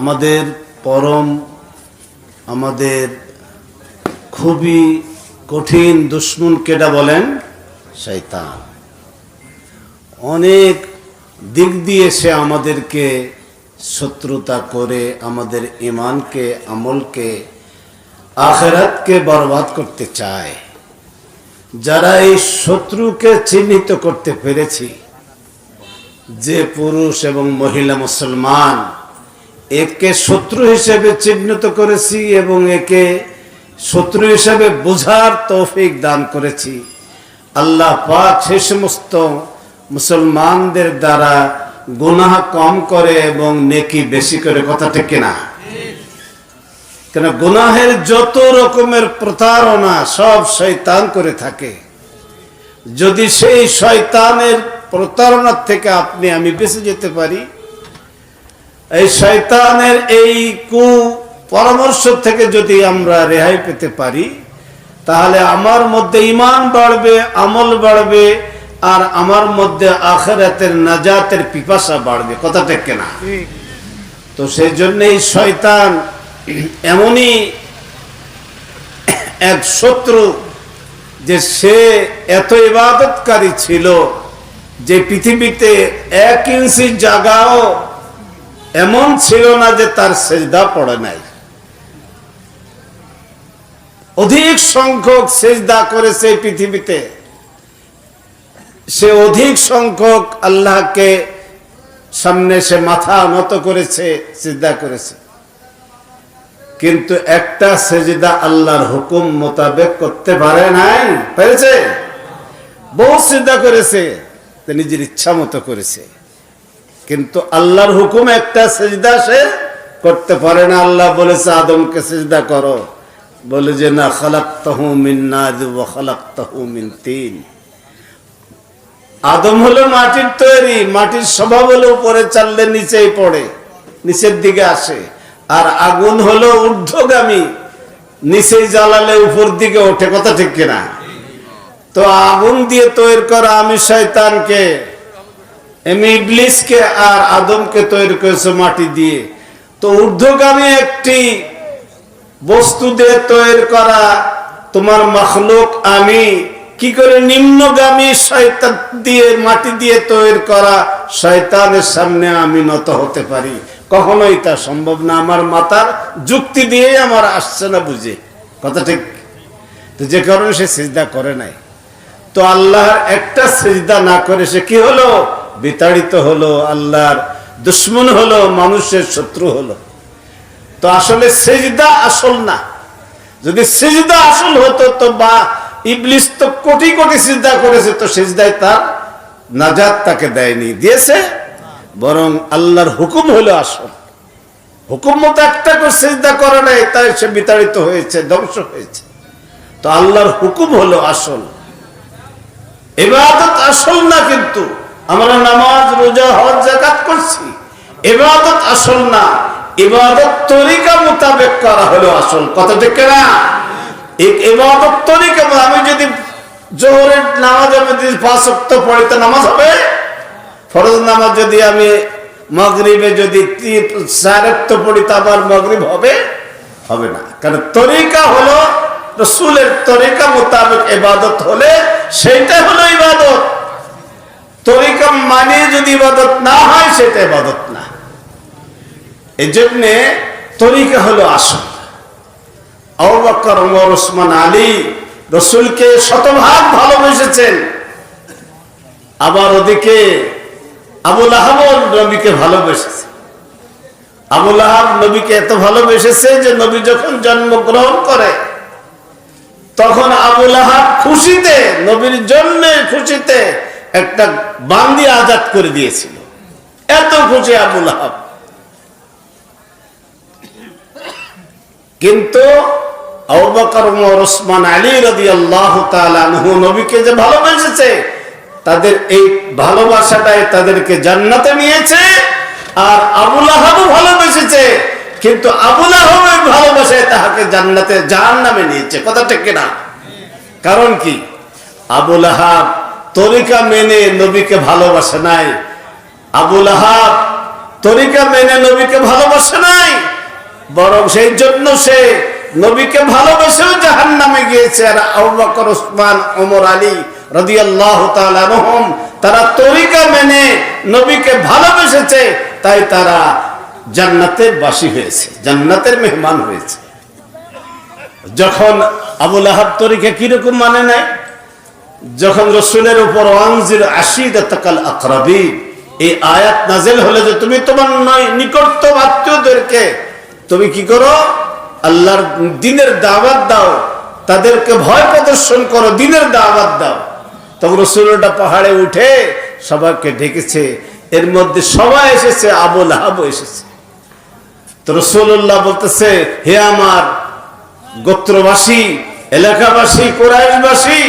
আমাদের পরম, আমাদের খুবই কঠিন দুশ্মন কেটা বলেন শৈতান অনেক দিক দিয়ে সে আমাদেরকে শত্রুতা করে, আমাদের ইমানকে আমলকে, আখেরাতকে বরবাদ করতে চায়। যারা এই শত্রুকে চিহ্নিত করতে পেরেছি, যে পুরুষ এবং মহিলা মুসলমান একে শত্রু হিসেবে চিহ্নিত করেছি এবং একে শত্রু হিসেবে বোঝার তৌফিক দান করেছি। আল্লাহ পাক সে সমস্ত মুসলমানদের দ্বারা গুনাহ কম করে এবং নেকি বেশি করে, কথা ঠিক কিনা? কেন গুনাহের যত রকমের প্রতারণা সব শয়তান করে থাকে। যদি সেই শয়তানের প্রতারণার থেকে আপনি আমি বেঁচে যেতে পারি এই শয়তানের এই কু পরামর্শ থেকে যদি আমরা রেহাই পেতে পারি, তাহলে আমার মধ্যে ইমান বাড়বে, আমল বাড়বে, আর আমার মধ্যে আখেরাতের নাজাতের পিপাসা বাড়বে। কথা ঠিক না তো সেই জন্য এই শয়তান এমনই এক শত্রু যে সে এত ইবাদতকারী ছিল যে পৃথিবীতে এক ইঞ্চি জায়গাও এমন ছিল না যে তার সেজদা পড়ে নাই। অধিক সংখ্যক সেজদা করেছে পৃথিবীতে। সে অধিক সংখ্যক আল্লাহকে সামনে সে মাথা নত করেছে, সিজদা করেছে। কিন্তু একটা সেজদা আল্লাহর হুকুম মোতাবেক করতে পারে নাই। পেরেছে? বহু সিদ্ধা করেছে নিজের ইচ্ছা মতো করেছে। কিন্তু আল্লাহর হুকুম একটা সেজদা সে করতে পারে না। আল্লাহ বলেছে, আদমকে সেজদা করো। বলে যে, না খালাক তাহু মিন নাদ খালাক তাহু মিন তিন। আদম হলো মাটির তৈরি, মাটির স্বভাব হলো উপরে চাললে নিচেই পড়ে, নিচের দিকে আসে। আর আগুন হলো ঊর্ধ্বগামী, নিচেই জ্বালালে উপর দিকে ওঠে, কথা ঠিক কিনা? তো আগুন দিয়ে তৈরি করা আমি শয়তানকে এমনি ইবলিসকে আর আদমকে তৈরি করেছে মাটি দিয়ে। তো ঊর্ধ্বগামী একটি বস্তু দিয়ে তৈরি করা তোমার মখলুক আমি, কি করে নিম্নগামী শয়তান দিয়ে, মাটি দিয়ে তৈরি করা শয়তানের সামনে আমি নত হতে পারি? কখনোই তা সম্ভব না। আমার মাতার যুক্তি দিয়ে আমার আসছে না বুঝে। কথা ঠিক? তো যে কারণে সে সিজদা করে নাই। তো আল্লাহর একটা সিজদা না করে সে কি হলো? বিতাড়িত হলো আল্লাহর, দুশ্মন হলো, মানুষের শত্রু হলো। তো আসলে সেজদা আসল না। যদি সেজদা আসল হতো, তো বা ইবলিস তো কোটি কোটি সিজদা করেছে, তো সেজদায় তার নাজাত তাকে দেয়নি। দিয়েছে, বরং আল্লাহর হুকুম হলো আসল। হুকুম মতো একটা করে সেজদা করে নাই, তাই সে বিতাড়িত হয়েছে, ধ্বংস হয়েছে। তো আল্লাহর হুকুম হলো আসল। এবাদত আসল না কিন্তু। আমরা নামাজ, রোজা, হজ জাকাত করছি। এবাদত আসল না। ইবাদত তরিকা মোতাবেক করা হলো আসল। কত ঠিক না ইবাদত তরিকা আমি যদি জোহরের নামাজ আমি যদি পাঁচ অক্ত পড়ি, তো নামাজ হবে? ফরজ নামাজ যদি আমি মগরিবে যদি সারেক্ত পড়ি, তো আবার মগরিব হবে? হবে না। কারণ তরিকা হলো রসুলের তরিকা মোতাবেক ইবাদত হলে সেইটা হলো ইবাদত। তরিকা মানে যদি ইবাদত না হয়, সেটা ইবাদত না। এই জন্যে তরিকা হলো আসল। আবাক্কর ওমর ওসমান আলী রসুলকে শতভাগ ভালোবেসেছেন। আবার ওদিকে আবুল আহমদ নবীকে ভালোবেসেছে আবুল আহাব নবীকে এত ভালোবেসেছে যে নবী যখন জন্মগ্রহণ করে, তখন আবুল আহাব খুশিতে, নবীর জন্য খুশিতে একটা বান্দি আজাদ করে দিয়েছিল। এত খুশি আবুল আহাব। কিন্তু ওসমান আলী রাদিয়াল্লাহু তাআলা নবীকে যে ভালোবেসেছে, তাদের এই ভালোবাসাটাই তাদেরকে জান্নাতে নিয়েছে আর আবুল আহাবও ভালোবেসেছে। কিন্তু আবুল আহমের ভালোবাসায় তাহাকে জান্নাতে জাহান্নামে নিয়েছে। কথা ঠিক না কারণ কি? আবুল আহাব তরিকা মেনে নবীকে ভালোবাসে নাই। আবুল আহাব তরিকা মেনে নবীকে ভালোবাসে নাই। বরং সেই জন্য সে নবীকে ভালোবেসেও জাহান নামে গিয়েছে। আর আবু বকর ওসমান ওমর, আলী রাদিয়াল্লাহু তাআলা আনহুম, তারা তরিকা মেনে নবীকে ভালোবেসেছে, তাই তারা জান্নাতের বাসী হয়েছে, জান্নাতের মেহমান হয়েছে। যখন আবুল আহাব তরিকা কীরকম মানে নাই যখন রসুলের উপর ওয়ানজির আশিদ তাকাল আকরাবি, এই আয়াত নাজেল হলে যে তুমি তোমার নয় নিকটতম আত্মীয়দেরকে তুমি কি করো? আল্লাহর দিনের দাওয়াত দাও, তাদেরকে ভয় প্রদর্শন করো, দিনের দাওয়াত দাও। তখন রসুলটা পাহাড়ে উঠে সবাইকে ডেকেছে, এর মধ্যে সবাই এসেছে আবুল আহাব এসেছে। তো রসুল্লাহ বলতেছে, হে আমার গোত্রবাসী, এলাকাবাসী কোরআশবাসী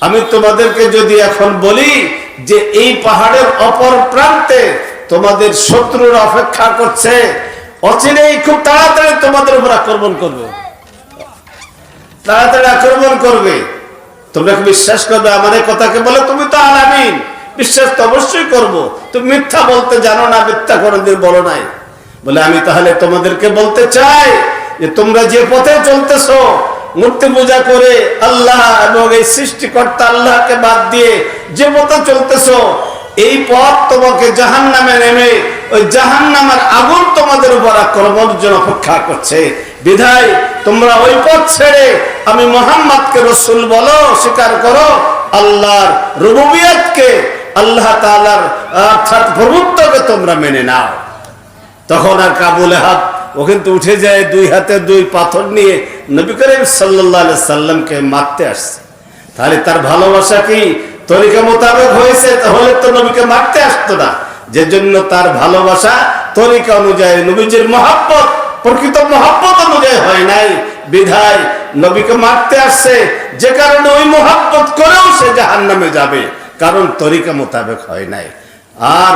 আমি তোমাদেরকে যদি এখন বলি যে এই পাহাড়ের অপর প্রান্তে তোমাদের শত্রুর অপেক্ষা করছে, অচিরেই খুব তাড়াতাড়ি তোমাদের উপর আক্রমণ করবে। তাড়াতাড়ি আক্রমণ করবে। তোমরা কি বিশ্বাস করবে? আমার কথাকে বলে তুমি তো আলামিন। বিশ্বাস তো অবশ্যই করব। তুমি মিথ্যা বলতে জানো না, মিথ্যা কোনোদিন বলো নাই। বলে আমি তাহলে তোমাদেরকে বলতে চাই যে তোমরা যে পথে চলতেছো মূর্তি পূজা করে আল্লাহ এবং এই সৃষ্টিকর্তা আল্লাহকে বাদ দিয়ে যে পথে চলতেছো, এই পথ তোমাকে জাহান নামে নেমে ওই জাহান নামের আগুন তোমাদের উপর আক্রমণের জন্য অপেক্ষা করছে। বিধায় তোমরা ওই পথ ছেড়ে আমি মোহাম্মদকে রসুল বলো, স্বীকার করো, আল্লাহর রুবুবিয়াতকে, আল্লাহ তালার অর্থাৎ প্রভুত্বকে তোমরা মেনে নাও। তখন আর কাবুলে হাত ও কিন্তু উঠে যায়, দুই হাতে দুই পাথর নিয়ে নবী করিম সাল্লাহ সাল্লামকে মারতে আসছে। তাহলে তার ভালোবাসা কি তরিকা মোতাবেক হয়েছে? তাহলে তো নবীকে মারতে আসতো না। যে জন্য তার ভালোবাসা তরিকা অনুযায়ী নবীজির মহাব্বত, প্রকৃত মহাব্বত অনুযায়ী হয় নাই, বিধায় নবীকে মারতে আসছে। যে কারণে ওই মহাব্বত করেও সে জাহান নামে যাবে, কারণ তরিকা মোতাবেক হয় নাই। আর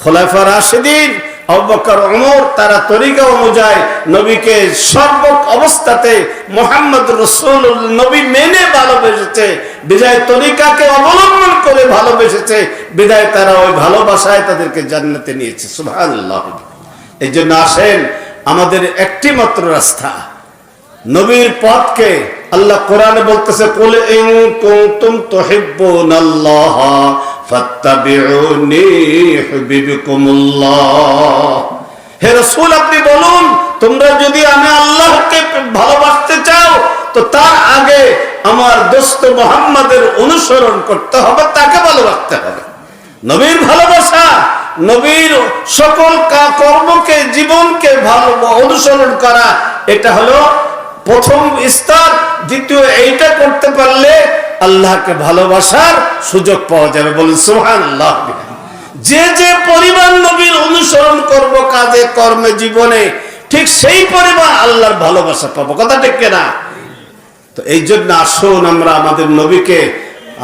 খোলাফা রাশেদিন অবকর অমর তারা তরিকা অনুযায়ী নবীকে সর্ব অবস্থাতে মোহাম্মদ রসুল নবী মেনে ভালোবেসেছে, বিদায় তরিকাকে অবলম্বন করে ভালোবেসেছে, বিদায় তারা ওই ভালোবাসায় তাদেরকে জান্নাতে নিয়েছে। সুবহানাল্লাহ। এই জন্য আসেন, আমাদের একটি মাত্র রাস্তা, নবীর পথকে আল্লাহ কোরআনে বলতেছে, কুল ইন কুনতুম তুহিব্বুনাল্লাহ ফাত্তাবিউনি ইউহিব্বুকুমুল্লাহ। হে রাসূল, আপনি বলুন, তোমরা যদি আমি আল্লাহকে ভালোবাসতে চাও, তো তার আগে আমার দোস্ত মোহাম্মদের অনুসরণ করতে হবে, তাকে ভালোবাসতে হবে। নবীর ভালোবাসা, নবীর সকল কর্মকে জীবনকে ভালো অনুসরণ করা, এটা হলো প্রথম স্তর, দ্বিতীয় এইটা করতে পারলে আল্লাহকে ভালোবাসার সুযোগ পাওয়া যাবে। বলুন সোহান যে যে পরিমাণ নবীর অনুসরণ করব, কাজে, কর্মে, জীবনে, ঠিক সেই পরিমাণ আল্লাহর ভালোবাসা পাবো। কথা ঠিক না তো এই জন্য আসুন আমরা আমাদের নবীকে,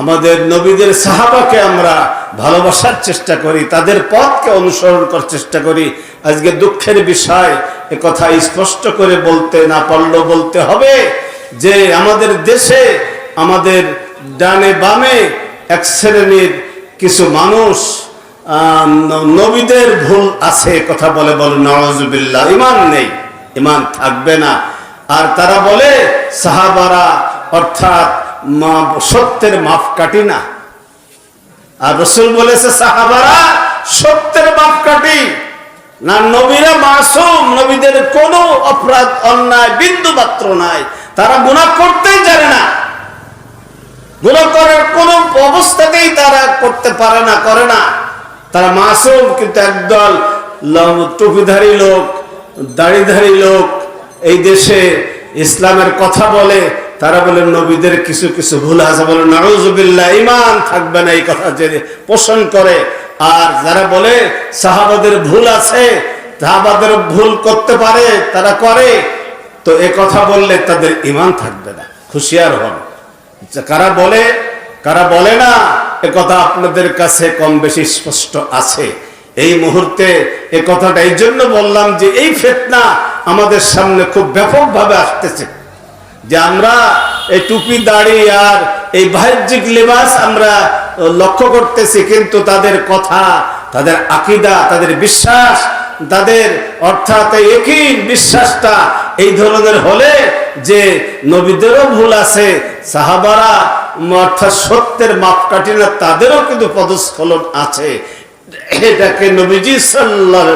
আমাদের নবীদের সাহাবাকে আমরা ভালোবাসার চেষ্টা করি, তাদের পথকে অনুসরণ করার চেষ্টা করি। আজকে দুঃখের বিষয়, এ কথা স্পষ্ট করে বলতে না পারলেও বলতে হবে যে আমাদের দেশে, আমাদের ডানে বামে এক শ্রেণির কিছু মানুষ নবীদের ভুল আছে কথা বলে বলে নওয়াজুবিল্লাহ ইমান নেই, ইমান থাকবে না। আর তারা বলে, সাহাবারা অর্থাৎ সত্যের মাফ কাটি না। আর রসুল বলেছে, সাহাবারা, সত্যের মাপ কাটি না, নবীরা মাসুম, নবীদের কোনো অপরাধ, অন্যায় বিন্দু মাত্র নাই। তারা গুণা করতেই জানে না। গুণা করার কোন অবস্থাতেই তারা করতে পারে না, করে না। তারা মাসুম, কিন্তু একদল টুপিধারী লোক, দাড়িধারী লোক, এই দেশে ইসলামের কথা বলে তারা বলেন নবীদের কিছু কিছু ভুল আছে। বলে নজুবিল্লাহ ইমান থাকবে না এই কথা যে পোষণ করে। আর যারা বলে, সাহাবাদের ভুল আছে সাহাবাদের ভুল করতে পারে, তারা করে। তো এ কথা বললে তাদের ইমান থাকবে না, খুশিয়ার হন। কারা বলে কারা বলে না, এ কথা আপনাদের কাছে কম বেশি স্পষ্ট আছে। এই মুহূর্তে এ কথাটা এই জন্য বললাম যে, এই ফেতনা আমাদের সামনে খুব ব্যাপকভাবে আসতেছে। যে আমরা এই টুপি, দাড়ি আর এই বাহ্যিক লেবাস আমরা লক্ষ্য করতেছি, কিন্তু তাদের কথা, তাদের আকিদা, তাদের বিশ্বাস, তাদের অর্থাৎ একই বিশ্বাসটা এই ধরনের হলে যে নবীদেরও ভুল আছে, সাহাবারা অর্থাৎ সত্যের মাপকাঠি না, তাদেরও কিন্তু পদস্খলন আছে। এটাকে নবীজি সাল্লাহ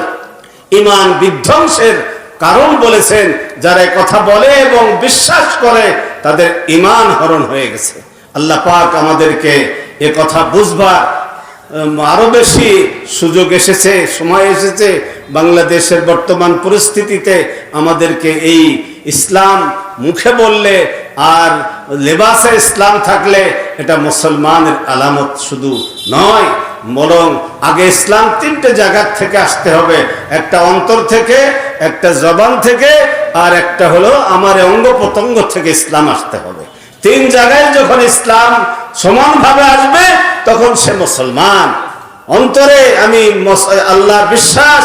ইমান বিধ্বংসের কারণ বলেছেন, যারা কথা বলে এবং বিশ্বাস করে, তাদের ইমান হরণ হয়ে গেছে। আল্লাহ পাক আমাদেরকে এ কথা বুঝবার আরও বেশি সুযোগ এসেছে, সময় এসেছে, বাংলাদেশের বর্তমান পরিস্থিতিতে আমাদেরকে এই ইসলাম মুখে বললে আর লেবাসে ইসলাম থাকলে এটা মুসলমানের আলামত শুধু নয়, বরং আগে ইসলাম তিনটে জায়গার থেকে আসতে হবে, একটা অন্তর থেকে একটা জবান থেকে আর একটা হলো আমার অঙ্গ প্রত্যঙ্গ থেকে ইসলাম আসতে হবে। তিন জায়গায় যখন ইসলাম সমানভাবে আসবে, তখন সে মুসলমান। অন্তরে আমি আল্লাহ বিশ্বাস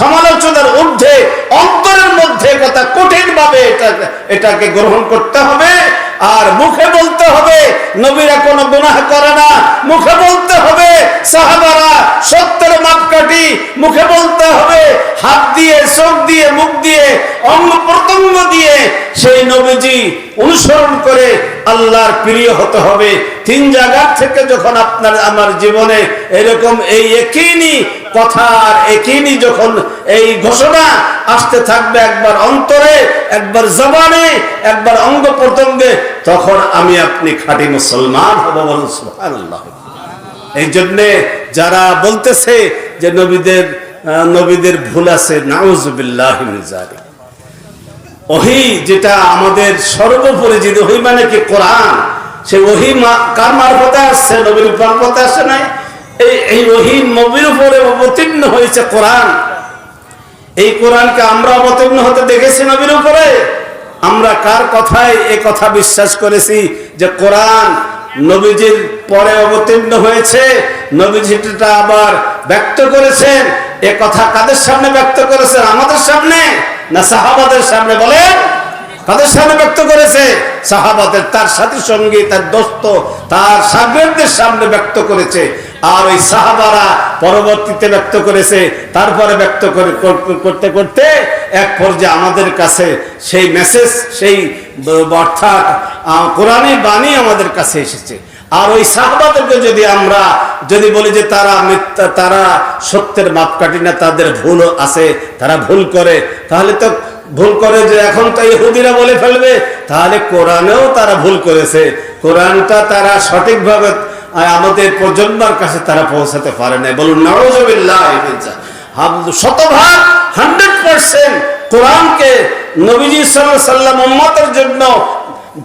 সমালোচনার ঊর্ধ্বে, অন্তরের মধ্যে কথা কঠিন ভাবে এটাকে গ্রহণ করতে হবে। আর মুখে বলতে হবে, নবীরা কোনো গুনাহ করে না। মুখে বলতে হবে, সাহাবারা সত্যের মাপকাঠি। মুখে বলতে হবে, হাত দিয়ে, চোখ দিয়ে, মুখ দিয়ে, অঙ্গ প্রত্যঙ্গ দিয়ে সেই নবীজি অনুসরণ করে আল্লাহর প্রিয় হতে হবে। তিন জায়গার থেকে যখন আপনার, আমার জীবনে এরকম এই একইনি কথা আর একইনি যখন এই ঘোষণা আসতে থাকবে একবার অন্তরে, একবার জবানে, একবার অঙ্গ প্রত্যঙ্গে তখন আমি আপনি খাঁটি মুসলমান হব এই জন্যে যারা বলতেছে যে নবীদের নবীদের ভুল আছে নাউজুবিল্লাহ ওহি যেটা আমাদের সর্বপরিচিত ওহি মানে কি কোরআন? সে ওহি কার মারফতে আসছে? নবীর মারফতে আসে নাই? এই ওহি নবীর উপরে হয়েছে কোরআন। এই কোরআনকে আমরা অবতীর্ণ হতে দেখেছি নবীর উপরে। আমরা কার কথায় এ কথা বিশ্বাস করেছি যে কোরআন নবীজির পরে অবতীর্ণ হয়েছে, নবীজিটা আবার ব্যক্ত করেছেন। এ কথা কাদের সামনে ব্যক্ত করেছেন? আমাদের সামনে? না সাহাবাদের সামনে? বলেন তাদের সামনে ব্যক্ত করেছে? সাহাবাদের তার সাথী সঙ্গী, তার দোস্ত, তার সাগরদের সামনে ব্যক্ত করেছে। আর ওই সাহাবারা পরবর্তীতে ব্যক্ত করেছে, তারপরে ব্যক্ত করে, করতে করতে এক পর্যায়ে আমাদের কাছে সেই মেসেজ সেই অর্থাৎ কোরআনে বাণী আমাদের কাছে এসেছে। আর ওই সাহবাদেরকে যদি আমরা যদি বলি যে তারা মিথ্যা, তারা সত্যের মাপকাঠি না, তাদের ভুল আছে, তারা ভুল করে, তাহলে তো ভুল করে যে এখন তো ইহুদিরা বলে ফেলবে, তাহলে কোরআনেও তারা ভুল করেছে। কোরআনটা তারা সঠিকভাবে আহ, আমাদের প্রজন্মার কাছে তারা পৌঁছাতে পারে না বলুন নওয়াজবিল্লাহ শতভাগ হান্ড্রেড পার্সেন্ট কোরআনকে নবীজি সাল্লাম উম্মতের জন্য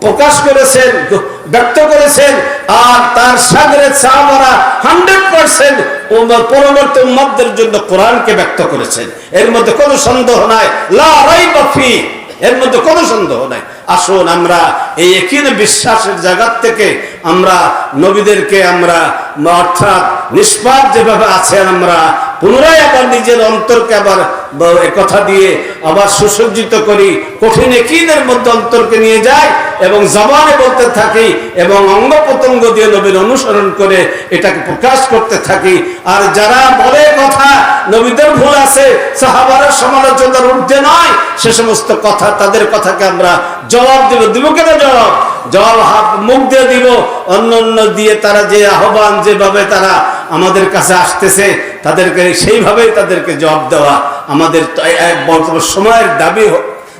প্রকাশ করেছেন ব্যক্ত করেছেন আর তার সাগরে সাহাবারা হান্ড্রেড পার্সেন্ট পরবর্তী উম্মতদের জন্য কোরআনকে ব্যক্ত করেছেন। এর মধ্যে কোনো সন্দেহ নাই। লা রাইবা ফি এর মধ্যে কোনো সন্দেহ নাই। আসুন আমরা এই একই বিশ্বাসের জায়গার থেকে আমরা নবীদেরকে আমরা অর্থাৎ নিষ্পাপ যেভাবে আছেন আমরা পুনরায় আবার নিজের অন্তরকে আবার কথা দিয়ে আবার সুসজ্জিত করি, কঠিন একিনের মধ্যে অন্তরকে নিয়ে যাই এবং জবানে বলতে থাকি এবং অঙ্গ প্রত্যঙ্গ দিয়ে নবীর অনুসরণ করে এটাকে প্রকাশ করতে থাকি। আর যারা বলে কথা নবীদের ভুল আছে সাহাবারের সমালোচনার ঊর্ধ্বে নয়। সে সমস্ত কথা, তাদের কথাকে আমরা জবাব দিব। দিব কেন জবাব? জবাব হাত- মুখ দিয়ে দিব। অন্য অন্য দিয়ে তারা যে আহ্বান, যেভাবে তারা আমাদের কাছে আসতেছে, তাদেরকে সেইভাবেই তাদেরকে জবাব দেওয়া আমাদের বর্তমান সময়ের দাবি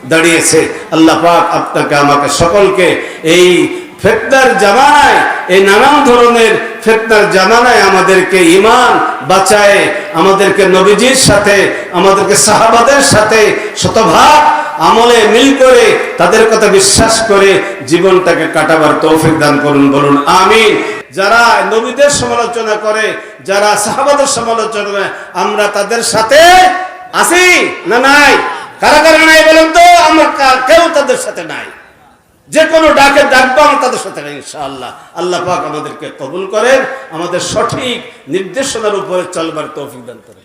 দাঁড়িয়েছে। আল্লাহ পাক আপনাকে, আমাকে সকলকে এই ফেতনার জামানায় এই নানান ধরনের ফেতনার জামানায় আমাদেরকে ইমান বাঁচায়, আমাদেরকে নবীজির সাথে, আমাদেরকে সাহাবাদের সাথে শতভাগ আমলে মিল করে তাদের কথা বিশ্বাস করে জীবনটাকে কাটাবার তৌফিক দান করুন, বলুন আমিন। যারা নবীদের সমালোচনা করে, যারা সাহাবাদের সমালোচনা আমরা তাদের সাথে আছি না নাই? কারা কারা নাই বলেন তো? আমরা কেউ তাদের সাথে নাই। যে কোনো ডাকে ডাকবো আমরা তাদের সাথে ইনশাআল্লাহ। আল্লাহ পাক আমাদেরকে কবুল করেন, আমাদের সঠিক নির্দেশনার উপরে চলবার তৌফিক দান করেন।